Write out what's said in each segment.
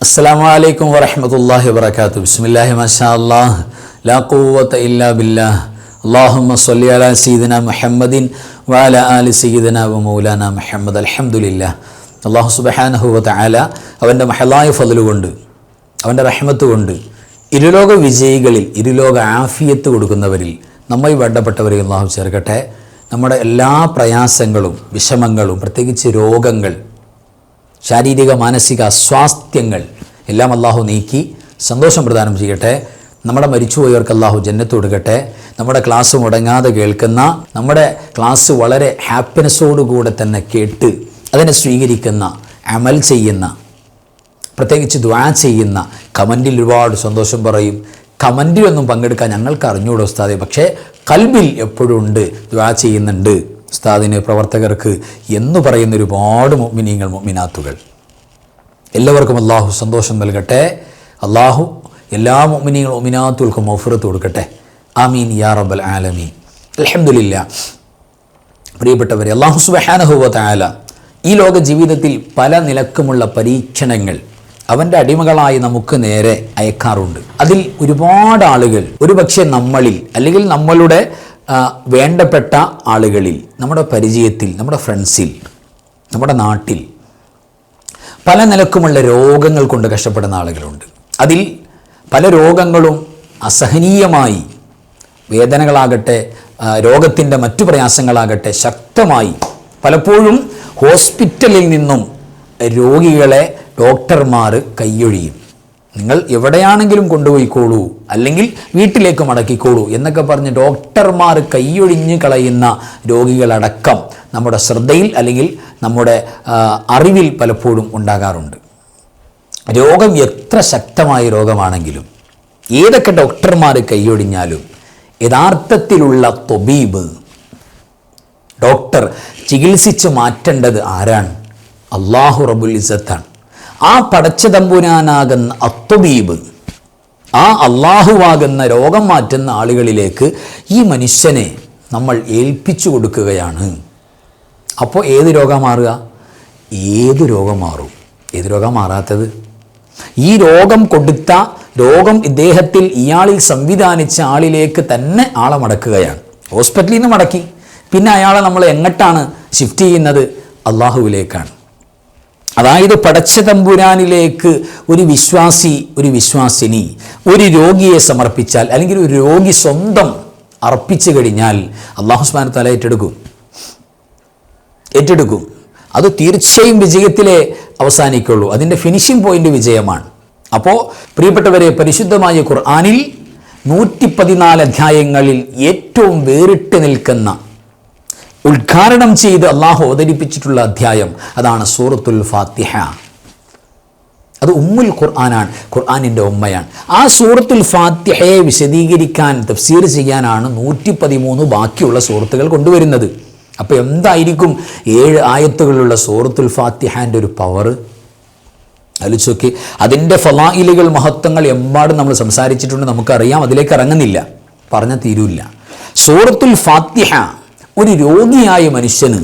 അസ്സാം വലൈക്കും വറഹമത്തല്ലാഹി വബർക്കാത്തു ബിസ്മില്ലാഹി മാഷാ അല്ലാഹ് ലാ ഖുവത ഇല്ലാ ബില്ലാഹ്. അല്ലാഹുമ്മ സ്വല്ലി അലാ സീദന മുഹമ്മദിൻ വഅല ആലി സീദന വ മൗലാന മുഹമ്മദ്. അൽഹംദുലില്ലാഹ്. അള്ളാഹു സുബ്ഹാനഹു വ അവന്റെ മഹലായ ഫضل കൊണ്ട് അവന്റെ റഹ്മത്ത് കൊണ്ട് ഇരുലോക വിജയികളിൽ ഇരുലോക ആഫിയത്ത് കൊടുക്കുന്നവരിൽ നമ്മை വേണ്ടപ്പെട്ടവരെ അള്ളാഹു ചേർക്കട്ടെ. നമ്മുടെ എല്ലാ പ്രയാസങ്ങളും വിഷമങ്ങളും പ്രത്യേകിച്ച് രോഗങ്ങൾ ശാരീരിക മാനസിക സ്വാസ്ഥ്യങ്ങൾ എല്ലാം അള്ളാഹു നീക്കി സന്തോഷം പ്രദാനം ചെയ്യട്ടെ. നമ്മുടെ മരിച്ചുപോയവർക്ക് അള്ളാഹു ജന്നത്ത് കൊടുക്കട്ടെ. നമ്മുടെ ക്ലാസ് മുടങ്ങാതെ കേൾക്കുന്ന നമ്മുടെ ക്ലാസ് വളരെ ഹാപ്പിനെസ്സോടുകൂടെ തന്നെ കേട്ട് അതിനെ സ്വീകരിക്കുന്ന അമൽ ചെയ്യുന്ന പ്രത്യേകിച്ച് ദ്വാ ചെയ്യുന്ന കമന്റിൽ ഒരുപാട് സന്തോഷം പറയും. കമന്റിലൊന്നും പങ്കെടുക്കാൻ ഞങ്ങൾക്ക് അറിഞ്ഞുകൂടെ ഉസ്താദെ. പക്ഷേ കൽബിൽ എപ്പോഴും ഉണ്ട് ദ്വാ ചെയ്യുന്നുണ്ട്. ഉസ്താദിന് പ്രവർത്തകർക്ക് എന്ന് പറയുന്ന ഒരുപാട് മിനിങ്ങൾ മിനാത്തുകൾ എല്ലാവർക്കും അള്ളാഹു സന്തോഷം നൽകട്ടെ. അള്ളാഹു എല്ലാ മിനിങ്ങളും മിനാത്തുകൾക്കും മൗഫറത്ത് കൊടുക്കട്ടെ. ആമീൻ യാ റബ്ബൽ ആലമീൻ. അലഹമില്ല പ്രിയപ്പെട്ടവരെ അള്ളാഹു സുബഹാനഹുവ താല ഈ ലോക ജീവിതത്തിൽ പല നിലക്കുമുള്ള പരീക്ഷണങ്ങൾ അവന്റെ അടിമകളായി നമുക്ക് നേരെ അയക്കാറുണ്ട്. അതിൽ ഒരുപാട് ആളുകൾ ഒരുപക്ഷെ നമ്മളിൽ അല്ലെങ്കിൽ നമ്മളുടെ വേണ്ടപ്പെട്ട ആളുകളിൽ നമ്മുടെ പരിചയത്തിൽ നമ്മുടെ ഫ്രണ്ട്സിൽ നമ്മുടെ നാട്ടിൽ പല നിലക്കുമുള്ള രോഗങ്ങൾ കൊണ്ട് കഷ്ടപ്പെടുന്ന ആളുകളുണ്ട്. അതിൽ പല രോഗങ്ങളും അസഹനീയമായി വേദനകളാകട്ടെ രോഗത്തിന്റെ മറ്റു പ്രയാസങ്ങളാകട്ടെ ശക്തമായി പലപ്പോഴും ഹോസ്പിറ്റലിൽ നിന്നും രോഗികളെ ഡോക്ടർമാർ കൈയൊഴിയും. നിങ്ങൾ എവിടെയാണെങ്കിലും കൊണ്ടുപോയിക്കോളൂ. അല്ലെങ്കിൽ വീട്ടിലേക്ക് മടക്കിക്കോളൂ എന്നൊക്കെ പറഞ്ഞ് ഡോക്ടർമാർ കൈയൊഴിഞ്ഞ് കളയുന്ന രോഗികളടക്കം നമ്മുടെ ശ്രദ്ധയിൽ അല്ലെങ്കിൽ നമ്മുടെ അറിവിൽ പലപ്പോഴും ഉണ്ടാകാറുണ്ട്. രോഗം എത്ര ശക്തമായ രോഗമാണെങ്കിലും ഏതൊക്കെ ഡോക്ടർമാർ കൈയൊഴിഞ്ഞാലും യഥാർത്ഥത്തിലുള്ള തൊബീബ് ഡോക്ടർ ചികിത്സിച്ച് മാറ്റേണ്ടത് ആരാണ്? അള്ളാഹു റബുൽ ഇസത്താണ് ആ പടച്ച തമ്പുരാനാകുന്ന അത്തുബീബ് ആ അള്ളാഹുവാകുന്ന രോഗം മാറ്റുന്ന ആളുകളിലേക്ക് ഈ മനുഷ്യനെ നമ്മൾ ഏൽപ്പിച്ചു കൊടുക്കുകയാണ്. അപ്പോൾ ഏത് രോഗം മാറുക? ഏത് രോഗം മാറും? ഏത് രോഗം മാറാത്തത്? ഈ രോഗം കൊടുത്ത രോഗം ഇദ്ദേഹത്തിൽ ഇയാളിൽ സംവിധാനിച്ച ആളിലേക്ക് തന്നെ ആളെ മടക്കുകയാണ്. ഹോസ്പിറ്റലിൽ നിന്ന് മടക്കി. പിന്നെ അയാളെ നമ്മൾ എങ്ങോട്ടാണ് ഷിഫ്റ്റ് ചെയ്യുന്നത്? അള്ളാഹുവിലേക്കാണ്. അതായത് പടച്ച തമ്പുരാനിലേക്ക് ഒരു വിശ്വാസി ഒരു വിശ്വാസിനി ഒരു രോഗിയെ സമർപ്പിച്ചാൽ അല്ലെങ്കിൽ ഒരു രോഗി സ്വന്തം അർപ്പിച്ചു കഴിഞ്ഞാൽ അള്ളാഹു സ്മാൻ തല ഏറ്റെടുക്കും. ഏറ്റെടുക്കും. അത് തീർച്ചയായും വിജയത്തിലെ അവസാനിക്കുള്ളൂ. അതിന്റെ ഫിനിഷിംഗ് പോയിന്റ് വിജയമാണ്. അപ്പോൾ പ്രിയപ്പെട്ടവരെ പരിശുദ്ധമായ ഖുർആാനിൽ നൂറ്റി പതിനാല് അധ്യായങ്ങളിൽ ഏറ്റവും വേറിട്ട് നിൽക്കുന്ന ഉദ്ഘാടനം ചെയ്ത് അള്ളാഹു അവതരിപ്പിച്ചിട്ടുള്ള അധ്യായം അതാണ് സൂറത്തുൽ ഫാത്തിഹ. അത് ഉമ്മുൽ ഖുർആനാണ് ഖുർആാനിന്റെ ഉമ്മയാണ്. ആ സൂറത്തുൽ ഫാത്തിഹയെ വിശദീകരിക്കാൻ തഫ്സീർ ചെയ്യാനാണ് നൂറ്റി പതിമൂന്ന് ബാക്കിയുള്ള സൂറത്തുകൾ കൊണ്ടുവരുന്നത്. അപ്പോൾ എന്തായിരിക്കും ഏഴ് ആയത്തുകളുള്ള സൂറത്തുൽ ഫാത്തിഹാന്റെ ഒരു പവർ ആലോചിച്ചോക്കെ അതിന്റെ ഫലായിലുകൾ മഹത്വങ്ങൾ എമ്പാടും നമ്മൾ സംസാരിച്ചിട്ടുണ്ട്. നമുക്കറിയാം അതിലേക്ക് ഇറങ്ങുന്നില്ല. പറഞ്ഞ തീരൂല്ല. സൂറത്തുൽ ഫാത്തിഹ ഒരു രോഗിയായ മനുഷ്യന്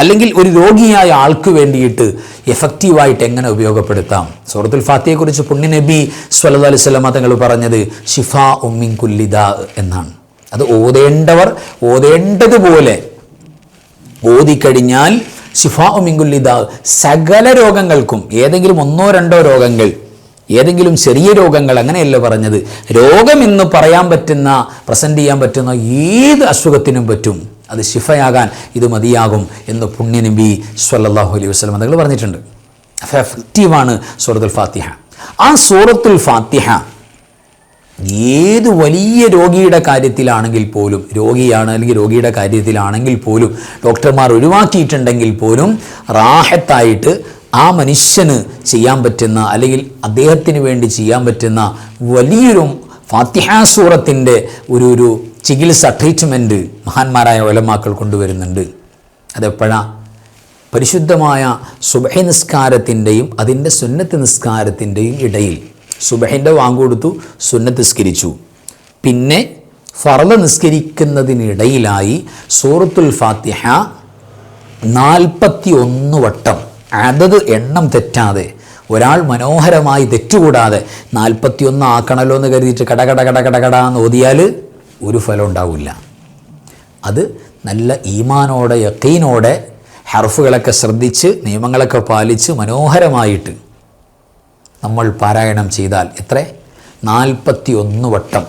അല്ലെങ്കിൽ ഒരു രോഗിയായ ആൾക്ക് വേണ്ടിയിട്ട് എഫക്റ്റീവായിട്ട് എങ്ങനെ ഉപയോഗപ്പെടുത്താം? സൂറത്തുൽ ഫാത്തിയെക്കുറിച്ച് പുണ്യ നബി സ്വല്ലല്ലാഹു അലൈഹി വസല്ലമ തങ്ങൾ പറഞ്ഞത് ഷിഫ ഉമ്മിൻ കുല്ലിദ എന്നാണ്. അത് ഓതേണ്ടവർ ഓതേണ്ടതുപോലെ ഓതിക്കഴിഞ്ഞാൽ ഷിഫ മിങ്കുല്ലിദ സകല രോഗങ്ങൾക്കും ഏതെങ്കിലും ഒന്നോ രണ്ടോ രോഗങ്ങൾ ഏതെങ്കിലും ചെറിയ രോഗങ്ങൾ അങ്ങനെയല്ല പറഞ്ഞത്? രോഗമെന്ന് പറയാൻ പറ്റുന്ന പ്രസന്റ് ചെയ്യാൻ പറ്റുന്ന ഏത് അസുഖത്തിനും പറ്റും. അത് ശിഫയാകാൻ ഇത് മതിയാകും എന്ന് പുണ്യനബി സ്വല്ലല്ലാഹു അലൈഹി വസ്ലം തങ്ങൾ പറഞ്ഞിട്ടുണ്ട്. അപ്പോൾ എഫക്റ്റീവാണ് സൂറത്തുൽ ഫാത്തിഹ. ആ സൂറത്തുൽ ഫാത്തിഹ ഏത് വലിയ രോഗിയുടെ കാര്യത്തിലാണെങ്കിൽ പോലും രോഗിയാണ് അല്ലെങ്കിൽ രോഗിയുടെ കാര്യത്തിലാണെങ്കിൽ പോലും ഡോക്ടർമാർ ഒഴിവാക്കിയിട്ടുണ്ടെങ്കിൽ പോലും റാഹത്തായിട്ട് ആ മനുഷ്യന് ചെയ്യാൻ പറ്റുന്ന അല്ലെങ്കിൽ അദ്ദേഹത്തിന് വേണ്ടി ചെയ്യാൻ പറ്റുന്ന വലിയൊരു ഫാത്തിഹാ സൂറത്തിന്റെ ഒരു ഒരു ചികിത്സ ട്രീറ്റ്മെന്റ് മഹാന്മാരായ ഒലമാക്കൾ കൊണ്ടുവരുന്നുണ്ട്. അതെപ്പോഴാണ് പരിശുദ്ധമായ സുബഹ നിസ്കാരത്തിന്റെയും അതിന്റെ സുന്നത്ത് നിസ്കാരത്തിന്റെയും ഇടയിൽ. സുബഹിന്റെ വാങ്ങുകൊടുത്തു സുന്നത്ത് നിസ്കരിച്ചു. പിന്നെ ഫറദ് നിസ്കരിക്കുന്നതിനിടയിലായി സൂറത്തുൽ ഫാത്തിഹ നാൽപ്പത്തി ഒന്ന് വട്ടം അതത് എണ്ണം തെറ്റാതെ ഒരാൾ മനോഹരമായി തെറ്റുകൂടാതെ നാൽപ്പത്തിയൊന്ന് ആക്കണല്ലോ എന്ന് കരുതിയിട്ട് കടകട കട കട കട എന്ന് ഓതിയാൽ ഒരു ഫലം ഉണ്ടാവില്ല. അത് നല്ല ഈമാനോടെ യക്കീനോടെ ഹർഫുകളൊക്കെ ശ്രദ്ധിച്ച് നിയമങ്ങളൊക്കെ പാലിച്ച് മനോഹരമായിട്ട് നമ്മൾ പാരായണം ചെയ്താൽ എത്ര? നാൽപ്പത്തി ഒന്ന് വട്ടം.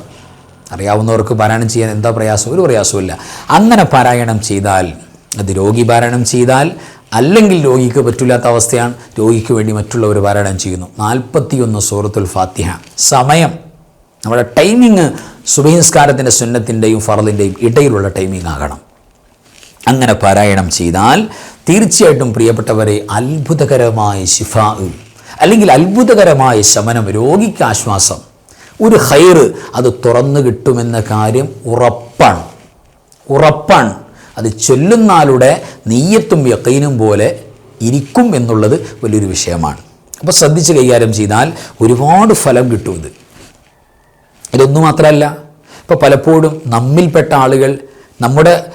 അറിയാവുന്നവർക്ക് പാരായണം ചെയ്യാൻ എന്താ പ്രയാസം? ഒരു പ്രയാസമില്ല അങ്ങനെ പാരായണം ചെയ്താൽ അത് രോഗി പാരായണം ചെയ്താൽ അല്ലെങ്കിൽ രോഗിക്ക് പറ്റില്ലാത്ത അവസ്ഥയാണ് രോഗിക്ക് വേണ്ടി മറ്റുള്ളവർ പാരായണം ചെയ്യുന്നു. നാൽപ്പത്തിയൊന്ന് സൂറത്തുൽ ഫാത്തിഹ. സമയം നമ്മുടെ ടൈമിങ് സുബഹിസ്കാരത്തിന്റെ സുന്നത്തിന്റെയും ഫറലിന്റെയും ഇടയിലുള്ള ടൈമിംഗ് ആകണം. അങ്ങനെ പാരായണം ചെയ്താൽ തീർച്ചയായിട്ടും പ്രിയപ്പെട്ടവരെ അത്ഭുതകരമായ ശിഫ അല്ലെങ്കിൽ അത്ഭുതകരമായ ശമനം രോഗിക്ക് ആശ്വാസം ഒരു ഹൈറ് അത് തുറന്നു കിട്ടുമെന്ന കാര്യം ഉറപ്പാണ്. ഉറപ്പാണ്. അത് ചൊല്ലുന്നാളുടെ നീയത്തും യക്കൈനും പോലെ ഇരിക്കും എന്നുള്ളത് വലിയൊരു വിഷയമാണ്. അപ്പോൾ ശ്രദ്ധിച്ച് കൈകാര്യം ചെയ്താൽ ഒരുപാട് ഫലം കിട്ടും ഇത്. ഇതൊന്നും മാത്രമല്ല ഇപ്പോൾ പലപ്പോഴും നമ്മിൽപ്പെട്ട ആളുകൾ നമ്മുടെ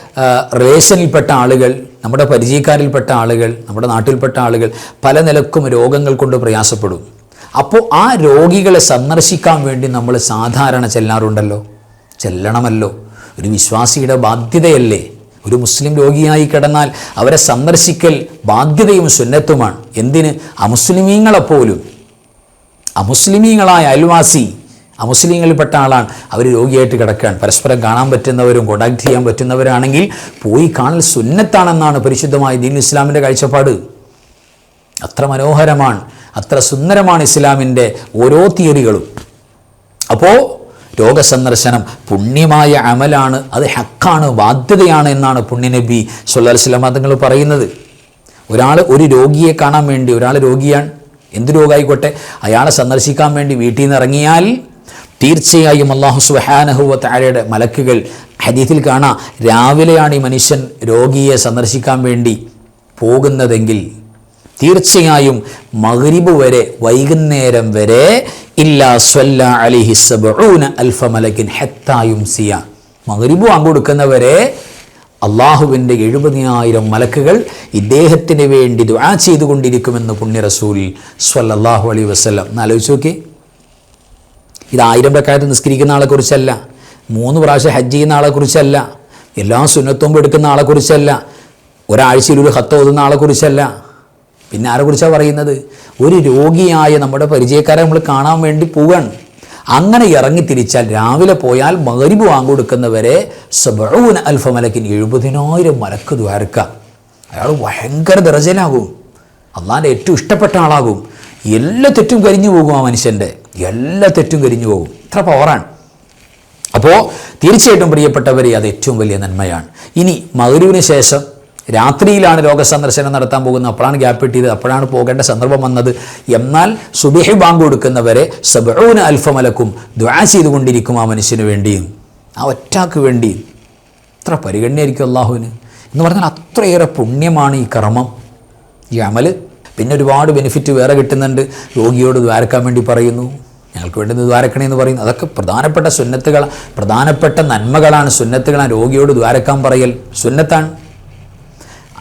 റേഷനിൽപ്പെട്ട ആളുകൾ നമ്മുടെ പരിചയക്കാരിൽപ്പെട്ട ആളുകൾ നമ്മുടെ നാട്ടിൽപ്പെട്ട ആളുകൾ പല നിലക്കും രോഗങ്ങൾ കൊണ്ട് പ്രയാസപ്പെടും. അപ്പോൾ ആ രോഗികളെ സന്ദർശിക്കാൻ വേണ്ടി നമ്മൾ സാധാരണ ചെല്ലാറുണ്ടല്ലോ? ചെല്ലണമല്ലോ. ഒരു വിശ്വാസിയുടെ ബാധ്യതയല്ലേ? ഒരു മുസ്ലിം രോഗിയായി കിടന്നാൽ അവരെ സന്ദർശിക്കൽ ബാധ്യതയും സുന്നത്തുമാണ്. എന്തിന്? അമുസ്ലിമീങ്ങളെപ്പോലും അമുസ്ലിമീങ്ങളായ അയൽവാസി അമുസ്ലിങ്ങളിൽപ്പെട്ട ആളാണ്. അവർ രോഗിയായിട്ട് കിടക്കുകയാണ് പരസ്പരം കാണാൻ പറ്റുന്നവരും കോണ്ടാക്ട് ചെയ്യാൻ പറ്റുന്നവരാണെങ്കിൽ പോയി കാണൽ സുന്നത്താണെന്നാണ് പരിശുദ്ധമായ ദീൻ ഇസ്ലാമിന്റെ കാഴ്ചപ്പാട്. അത്ര മനോഹരമാണ് അത്ര സുന്ദരമാണ് ഇസ്ലാമിന്റെ ഓരോ തിയറികളും. അപ്പോൾ രോഗസന്ദർശനം പുണ്യമായ അമലാണ്. അത് ഹക്കാണ് ബാധ്യതയാണ് എന്നാണ് പുണ്യനബി വസല്ലം തങ്ങൾ പറയുന്നത്. ഒരാൾ ഒരു രോഗിയെ കാണാൻ വേണ്ടി ഒരാൾ രോഗിയാണ്. എന്ത് രോഗമായിക്കോട്ടെ അയാളെ സന്ദർശിക്കാൻ വേണ്ടി വീട്ടിൽ നിന്ന് ഇറങ്ങിയാൽ തീർച്ചയായും അള്ളാഹു സുഹാനഹുവ താഴയുടെ മലക്കുകൾ ഹരീതിൽ കാണാം. രാവിലെയാണ് ഈ മനുഷ്യൻ രോഗിയെ സന്ദർശിക്കാൻ വേണ്ടി പോകുന്നതെങ്കിൽ തീർച്ചയായും മഗ്രിബ് വരെ വൈകുന്നേരം വരെ ഇല്ലാ സ്വല്ല അലിഹി സബഊന അൽഫ മലക്കിൻ ഹെത്തായും സിയ മഗ്രിബ് വാങ്ങിക്കൊടുക്കുന്നവരെ അള്ളാഹുവിന്റെ എഴുപതിനായിരം മലക്കുകൾ ഇദ്ദേഹത്തിന് വേണ്ടി ദുആ ചെയ്തുകൊണ്ടിരിക്കുമെന്ന് പുണ്യ റസൂൽ സ്വല്ലല്ലാഹു അലൈഹി വസല്ലം. ഒന്ന് ആലോചിച്ച് നോക്കി ഇത് ആയിരം പ്രക്കാരത്ത് നിസ്കരിക്കുന്ന ആളെക്കുറിച്ചല്ല. മൂന്ന് പ്രാവശ്യം ഹജ്ജ് ചെയ്യുന്ന ആളെക്കുറിച്ചല്ല. എല്ലാ സുന്നത്തും എടുക്കുന്ന ആളെക്കുറിച്ചല്ല. ഒരാഴ്ചയിൽ ഒരു ഹത്ത് ഓതുന്ന ആളെക്കുറിച്ചല്ല. പിന്നെ ആരെക്കുറിച്ചാണ് പറയുന്നത്? ഒരു രോഗിയായ നമ്മുടെ പരിചയക്കാരെ നമ്മൾ കാണാൻ വേണ്ടി പോവുകയാണ് അങ്ങനെ ഇറങ്ങി തിരിച്ചാൽ രാവിലെ പോയാൽ മകരിബ് വാങ്ങിക്കൊടുക്കുന്നവരെ സബൂൻ അൽഫ മലക്കിന് എഴുപതിനായിരം മലക്ക് ദ്വാരക്ക. അയാൾ ഭയങ്കര ദർജനാകും. അള്ളാന്റെ ഏറ്റവും ഇഷ്ടപ്പെട്ട ആളാകും. എല്ലാ തെറ്റും കരിഞ്ഞു പോകും ആ മനുഷ്യന്റെ എല്ലാ തെറ്റും കരിഞ്ഞു പോകും. ഇത്ര പവറാണ് അപ്പോൾ തീർച്ചയായിട്ടും പ്രിയപ്പെട്ടവരെ അത് ഏറ്റവും വലിയ നന്മയാണ്. ഇനി മകരുവിന് ശേഷം രാത്രിയിലാണ് ലോക സന്ദർശനം നടത്താൻ പോകുന്നത്. അപ്പോഴാണ് ഗ്യാപ്പ് കിട്ടിയത്. അപ്പോഴാണ് പോകേണ്ട സന്ദർഭം വന്നത്. എന്നാൽ സുബിഹി ബാങ്ക് കൊടുക്കുന്നവരെ സബൂന് അൽഫമലക്കും ദ്വാ ചെയ്തുകൊണ്ടിരിക്കും ആ മനുഷ്യന് വേണ്ടിയും ആ ഒറ്റാക്ക് വേണ്ടി. എത്ര പരിഗണനയായിരിക്കും അള്ളാഹുവിന്. എന്ന് പറഞ്ഞാൽ അത്രയേറെ പുണ്യമാണ് ഈ കർമ്മം. ഈ അമൽ പിന്നെ ഒരുപാട് ബെനിഫിറ്റ് വേറെ കിട്ടുന്നുണ്ട്. രോഗിയോട് ദ്വാരക്കാൻ വേണ്ടി പറയുന്നു. ഞങ്ങൾക്ക് വേണ്ടി ദ്വാരക്കണേ എന്ന് പറയുന്നു. അതൊക്കെ പ്രധാനപ്പെട്ട സുന്നത്തുകളാണ് പ്രധാനപ്പെട്ട നന്മകളാണ് സുന്നത്തുകളാണ് രോഗിയോട് ദ്വാരക്കാൻ പറയൽ. സുന്നത്താണ്.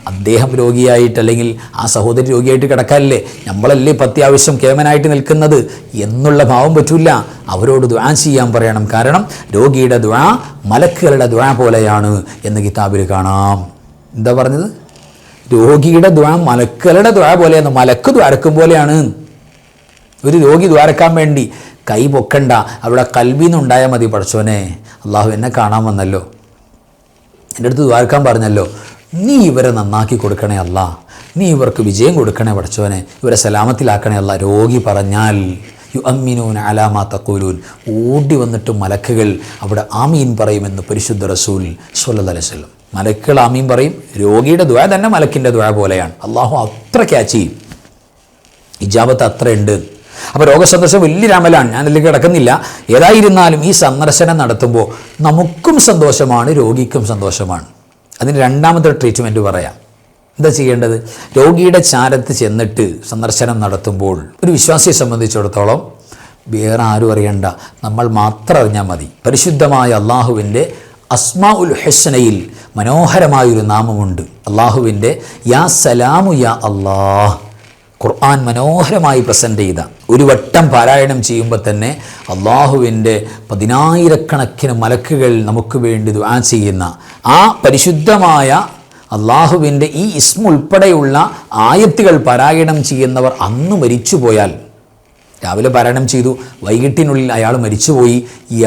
അദ്ദേഹം രോഗിയായിട്ട് അല്ലെങ്കിൽ ആ സഹോദരി രോഗിയായിട്ട് കിടക്കാനല്ലേ? നമ്മളല്ലേ ഇപ്പം അത്യാവശ്യം കേമനായിട്ട് നിൽക്കുന്നത് എന്നുള്ള ഭാവം പറ്റില്ല അവരോട് ദ്വാ ചെയ്യാൻ പറയണം. കാരണം രോഗിയുടെ ദ്വാ മലക്കുകളുടെ ദ്വാ പോലെയാണ് എന്ന് കിതാബിൽ കാണാം. എന്താ പറഞ്ഞത്? രോഗിയുടെ ദ്വാ മലക്കുകളുടെ ദ്വാ പോലെയാണ്. മലക്ക് ദ്വാരക്കും പോലെയാണ്. ഒരു രോഗി ദ്വാരക്കാൻ വേണ്ടി കൈ പൊക്കണ്ട. അവിടെ കൽവിന്നുണ്ടായാൽ മതി പഠിച്ചോനെ അള്ളാഹു എന്നെ കാണാൻ വന്നല്ലോ. എന്റെ അടുത്ത് ദ്വാരക്കാൻ പറഞ്ഞല്ലോ. നീ ഇവരെ നന്നാക്കി കൊടുക്കണേ അല്ല. നീ ഇവർക്ക് വിജയം കൊടുക്കണേ പഠിച്ചവനെ ഇവരെ സലാമത്തിലാക്കണേ അല്ല. രോഗി പറഞ്ഞാൽ യു അമ്മിനൂൻ അലാമാ തക്കൂലൂൻ ഓടി വന്നിട്ട് മലക്കുകൾ അവിടെ ആമീൻ പറയുമെന്ന് പരിശുദ്ധ റസൂൽ വസല്ലം. മലക്കുകൾ ആമീൻ പറയും. രോഗിയുടെ ദ്വയ തന്നെ മലക്കിന്റെ ദ്വയ പോലെയാണ്. അള്ളാഹു അത്ര ക്യാച്ച്. ചെയ്യും ഇജാബത്ത് അത്രയുണ്ട്. അപ്പോൾ രോഗസന്ദർശനം വലിയ രാമലാണ് ഞാൻ അതിലേക്ക് കിടക്കുന്നില്ല. ഏതായിരുന്നാലും ഈ സന്ദർശനം നടത്തുമ്പോൾ നമുക്കും സന്തോഷമാണ് രോഗിക്കും സന്തോഷമാണ്. അതിന് രണ്ടാമത്തെ ട്രീറ്റ്മെന്റ് പറയാം. എന്താ ചെയ്യേണ്ടത്? രോഗിയുടെ ചാരത്ത് ചെന്നിട്ട് സന്ദർശനം നടത്തുമ്പോൾ ഒരു വിശ്വാസിയെ സംബന്ധിച്ചിടത്തോളം വേറെ ആരും അറിയണ്ട. നമ്മൾ മാത്രം അറിഞ്ഞാൽ മതി. പരിശുദ്ധമായ അള്ളാഹുവിന്റെ അസ്മാ ഉൽ ഹെസ്നയിൽ മനോഹരമായൊരു നാമമുണ്ട്. അള്ളാഹുവിന്റെ യാ സലാമു യാ അള്ളാഹ് ഖുർആൻ മനോഹരമായി പ്രസന്റ് ചെയ്ത. ഒരു വട്ടം പാരായണം ചെയ്യുമ്പോൾ തന്നെ അള്ളാഹുവിന്റെ പതിനായിരക്കണക്കിന് മലക്കുകൾ നമുക്ക് വേണ്ടി ദുആ ചെയ്യുന്ന ആ പരിശുദ്ധമായ അള്ളാഹുവിന്റെ ഈ ഇസ്മ ഉൾപ്പെടെയുള്ള ആയത്തുകൾ പാരായണം ചെയ്യുന്നവർ അന്ന് മരിച്ചുപോയാൽ രാവിലെ പാരായണം ചെയ്തു വൈകിട്ടിനുള്ളിൽ അയാൾ മരിച്ചുപോയി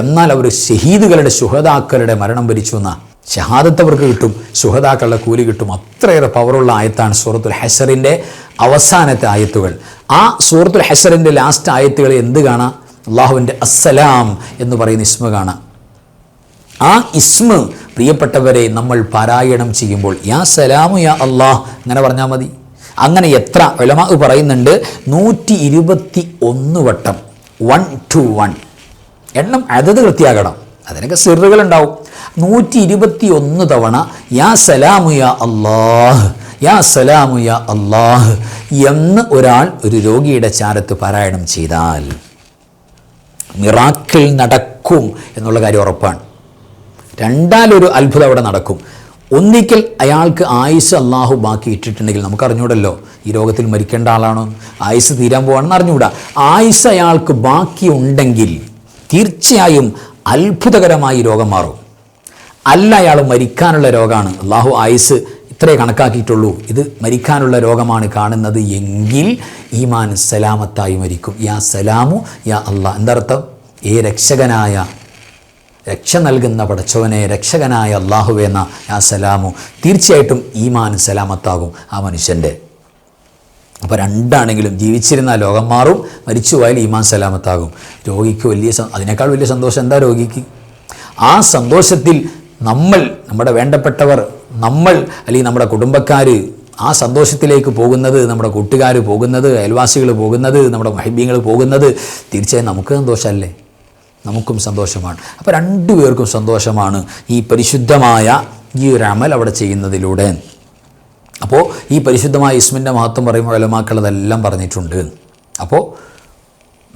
എന്നാൽ അവർ ഷഹീദുകളുടെ ശുഹതാക്കളുടെ മരണം ഭരിച്ചു എന്ന. ഷഹാദത്ത് അവർക്ക് കിട്ടും സുഹതാക്കളുടെ കൂലി കിട്ടും. അത്രയേറെ പവറുള്ള ആയത്താണ് സൂറത്തുൽ ഹസറിന്റെ അവസാനത്തെ ആയത്തുകൾ. ആ സൂറത്തുൽ ഹസറിന്റെ ലാസ്റ്റ് ആയത്തുകൾ എന്ത് കാണാം? അള്ളാഹുവിന്റെ അസ്സലാം എന്ന് പറയുന്ന ഇസ്മ കാണാം. ആ ഇസ്മ പ്രിയപ്പെട്ടവരെ നമ്മൾ പാരായണം ചെയ്യുമ്പോൾ യാ സലാമു യാ അള്ളാഹ് അങ്ങനെ പറഞ്ഞാൽ മതി. അങ്ങനെ എത്ര ഉലമാ പറയുന്നുണ്ട് നൂറ്റി ഇരുപത്തി ഒന്ന് വട്ടം വൺ ടു വൺ എണ്ണം അതത് കൃത്യാകണം. അതിനൊക്കെ സിറുകൾ ഉണ്ടാവും നൂറ്റി ഇരുപത്തി ഒന്ന് തവണ യാ സലാമു യാ അള്ളാഹ് യാ സലാമു യാ അള്ളാഹ് എന്ന് ഒരാൾ ഒരു രോഗിയുടെ ചാരത്ത് പാരായണം ചെയ്താൽ മിറാക്കിൾ നടക്കും എന്നുള്ള കാര്യം ഉറപ്പാണ്. രണ്ടാലൊരു അത്ഭുതം അവിടെ നടക്കും. ഒന്നിക്കൽ അയാൾക്ക് ആയുസ് അള്ളാഹു ബാക്കി ഇട്ടിട്ടുണ്ടെങ്കിൽ നമുക്ക് അറിഞ്ഞൂടല്ലോ ഈ രോഗത്തിൽ മരിക്കേണ്ട ആളാണോ? ആയുസ് തീരാൻ പോവാണെന്ന് അറിഞ്ഞുകൂടാ ആയുസ് അയാൾക്ക് ബാക്കി ഉണ്ടെങ്കിൽ തീർച്ചയായും അത്ഭുതകരമായി രോഗം മാറും. അല്ല അയാൾ മരിക്കാനുള്ള രോഗമാണ്. അള്ളാഹു ആയുസ് ഇത്രേ കണക്കാക്കിയിട്ടുള്ളൂ. ഇത് മരിക്കാനുള്ള രോഗമാണ് കാണുന്നത് എങ്കിൽ ഈമാൻ സലാമത്തായി മരിക്കും. യാ സലാമു യാ അള്ളാഹ് എന്തർത്ഥം ഏ രക്ഷകനായ രക്ഷ നൽകുന്ന പടച്ചവനെ രക്ഷകനായ അള്ളാഹുവേന്ന യാ സലാമു തീർച്ചയായിട്ടും ഈമാൻ സലാമത്താകും ആ മനുഷ്യന്റെ അപ്പോൾ രണ്ടാണെങ്കിലും ജീവിച്ചിരുന്ന ലോകം മാറും മരിച്ചുപോയാൽ ഈമാൻ സലാമത്താകും. രോഗിക്ക് വലിയ അതിനേക്കാൾ വലിയ സന്തോഷം എന്താ രോഗിക്ക്? ആ സന്തോഷത്തിൽ നമ്മൾ നമ്മുടെ വേണ്ടപ്പെട്ടവർ നമ്മൾ അല്ലെങ്കിൽ നമ്മുടെ കുടുംബക്കാർ ആ സന്തോഷത്തിലേക്ക് പോകുന്നത് നമ്മുടെ കൂട്ടുകാർ പോകുന്നത് അയൽവാസികൾ പോകുന്നത് നമ്മുടെ മഹിബ്യങ്ങൾ പോകുന്നത് തീർച്ചയായും നമുക്ക് സന്തോഷമല്ലേ? നമുക്കും സന്തോഷമാണ്. അപ്പോൾ രണ്ടുപേർക്കും സന്തോഷമാണ് ഈ പരിശുദ്ധമായ ഈ ഒരു അമൽ അവിടെ ചെയ്യുന്നതിലൂടെ. അപ്പോൾ ഈ പരിശുദ്ധമായ ഇസ്മിന്റെ മഹത്വം പറയുമ്പോൾ അലമാക്കൾ അതെല്ലാം പറഞ്ഞിട്ടുണ്ട്. അപ്പോൾ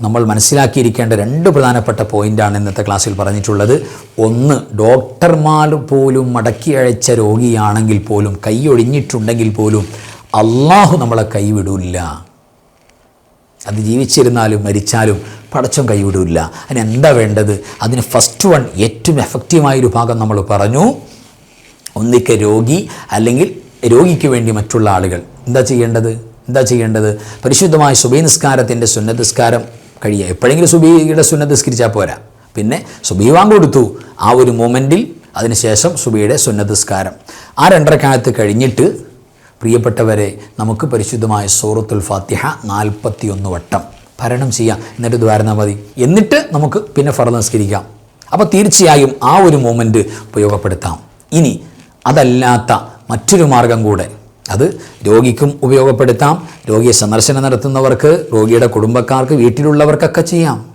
നമ്മൾ മനസ്സിലാക്കിയിരിക്കേണ്ട രണ്ട് പ്രധാനപ്പെട്ട പോയിന്റാണ് ഇന്നത്തെ ക്ലാസ്സിൽ പറഞ്ഞിട്ടുള്ളത്. ഒന്ന് ഡോക്ടർമാർ പോലും മടക്കി അയച്ച രോഗിയാണെങ്കിൽ പോലും കൈയൊഴിഞ്ഞിട്ടുണ്ടെങ്കിൽ പോലും അള്ളാഹു നമ്മളെ കൈവിടില്ല. അത് ജീവിച്ചിരുന്നാലും മരിച്ചാലും പടച്ചം കൈവിടില്ല. അതിന് എന്താ വേണ്ടത്? അതിന് ഫസ്റ്റ് വൺ ഏറ്റവും എഫക്റ്റീവായ ഒരു ഭാഗം നമ്മൾ പറഞ്ഞു. ഒന്നിക്ക രോഗി അല്ലെങ്കിൽ രോഗിക്ക് വേണ്ടി മറ്റുള്ള ആളുകൾ. എന്താ ചെയ്യേണ്ടത്? എന്താ ചെയ്യേണ്ടത്? പരിശുദ്ധമായ സുബൈ നിസ്കാരത്തിന്റെ സുന്നതിസ്കാരം കഴിയുക. എപ്പോഴെങ്കിലും സുബിയുടെ സുന്നതിസ്കരിച്ചാൽ പോരാ. പിന്നെ സുബി വാങ്ങ് കൊടുത്തു. ആ ഒരു മൊമെന്റിൽ അതിനുശേഷം സുബിയുടെ സുന്നതിസ്കാരം. ആ രണ്ടരക്കാലത്ത് കഴിഞ്ഞിട്ട് പ്രിയപ്പെട്ടവരെ നമുക്ക് പരിശുദ്ധമായ സൂറത്തുൽ ഫാത്തിഹ നാൽപ്പത്തിയൊന്ന് വട്ടം ഭരണം ചെയ്യാം. എന്നിട്ട് ദ്വാരുന്നാൽ മതി. എന്നിട്ട് നമുക്ക് പിന്നെ ഫറ നിസ്കരിക്കാം. അപ്പോൾ തീർച്ചയായും ആ ഒരു മൂമെന്റ് ഉപയോഗപ്പെടുത്താം. ഇനി അതല്ലാത്ത മറ്റൊരു മാർഗം കൂടെ. അത് രോഗിക്കും ഉപയോഗപ്പെടുത്താം. രോഗിയെ സന്ദർശനം നടത്തുന്നവർക്ക് രോഗിയുടെ കുടുംബക്കാർക്ക് വീട്ടിലുള്ളവർക്കൊക്കെ ചെയ്യാം.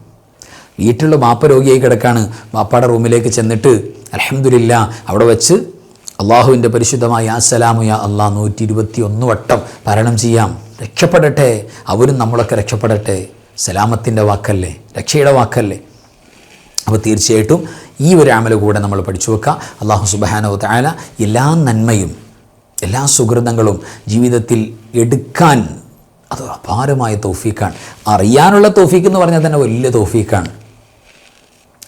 വീട്ടിലുള്ള ബാപ്പ രോഗിയായി കിടക്കാണ്. ബാപ്പയുടെ റൂമിലേക്ക് ചെന്നിട്ട് അലഹമില്ല അവിടെ വെച്ച് അള്ളാഹുവിന്റെ പരിശുദ്ധമായ അസ്സലാമു യാ അള്ളാഹ് നൂറ്റി ഇരുപത്തി ഒന്ന് വട്ടം ഭരണം ചെയ്യാം. രക്ഷപ്പെടട്ടെ. അവരും നമ്മളൊക്കെ രക്ഷപ്പെടട്ടെ. സലാമത്തിന്റെ വാക്കല്ലേ? രക്ഷയുടെ വാക്കല്ലേ? അപ്പോൾ തീർച്ചയായിട്ടും ഈ ഒരു ആമല കൂടെ നമ്മൾ പഠിച്ചു വെക്കുക അള്ളാഹു സുബാനോ താല എല്ലാ നന്മയും എല്ലാ സുഹൃതങ്ങളും ജീവിതത്തിൽ എടുക്കാൻ അത് അപാരമായ തോഫീക്കാണ് അറിയാനുള്ള തോഫീക്ക് എന്ന് പറഞ്ഞാൽ തന്നെ വലിയ തോഫീക്കാണ്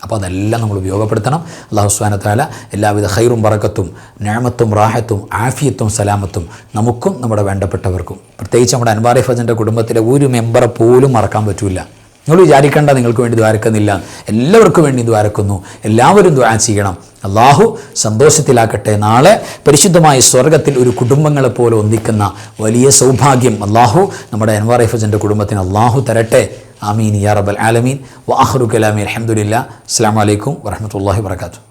അപ്പോൾ അതെല്ലാം നമ്മൾ ഉപയോഗപ്പെടുത്തണം. അള്ളാഹു സുബാന താല എല്ലാവിധ ഹൈറും പറക്കത്തും ഞാമത്തും റാഹത്തും ആഫിയത്തും സലാമത്തും നമുക്കും നമ്മുടെ വേണ്ടപ്പെട്ടവർക്കും. പ്രത്യേകിച്ച് നമ്മുടെ അൻവാറി ഫജന്റെ കുടുംബത്തിലെ ഒരു മെമ്പറെ പോലും മറക്കാൻ പറ്റില്ല നിങ്ങൾ വിചാരിക്കേണ്ട നിങ്ങൾക്ക് വേണ്ടി ദ്വാരക്കുന്നില്ല. എല്ലാവർക്കും വേണ്ടി ദ്വാരക്കുന്നു. എല്ലാവരും ദ്വാര ചെയ്യണം. അള്ളാഹു സന്തോഷത്തിലാക്കട്ടെ. നാളെ പരിശുദ്ധമായ സ്വർഗത്തിൽ ഒരു കുടുംബങ്ങളെപ്പോലെ ഒന്നിക്കുന്ന വലിയ സൗഭാഗ്യം അള്ളാഹു നമ്മുടെ അൻവാർ ഫജന്റെ കുടുംബത്തിന് അള്ളാഹു തരട്ടെ. ആമീൻ. യാ റബൽ ആലമീൻ. വആഖിറു കലാമി അഹമ്മദില്ല അസ്സലാമു വലൈക്കും വറഹ്മത്തുള്ളാഹി വബറകാതുഹു.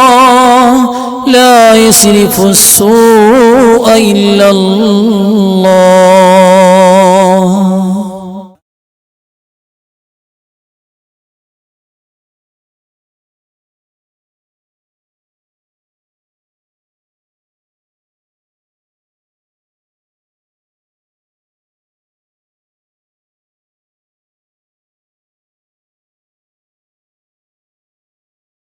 الله لا يصرف السوء إلا الله.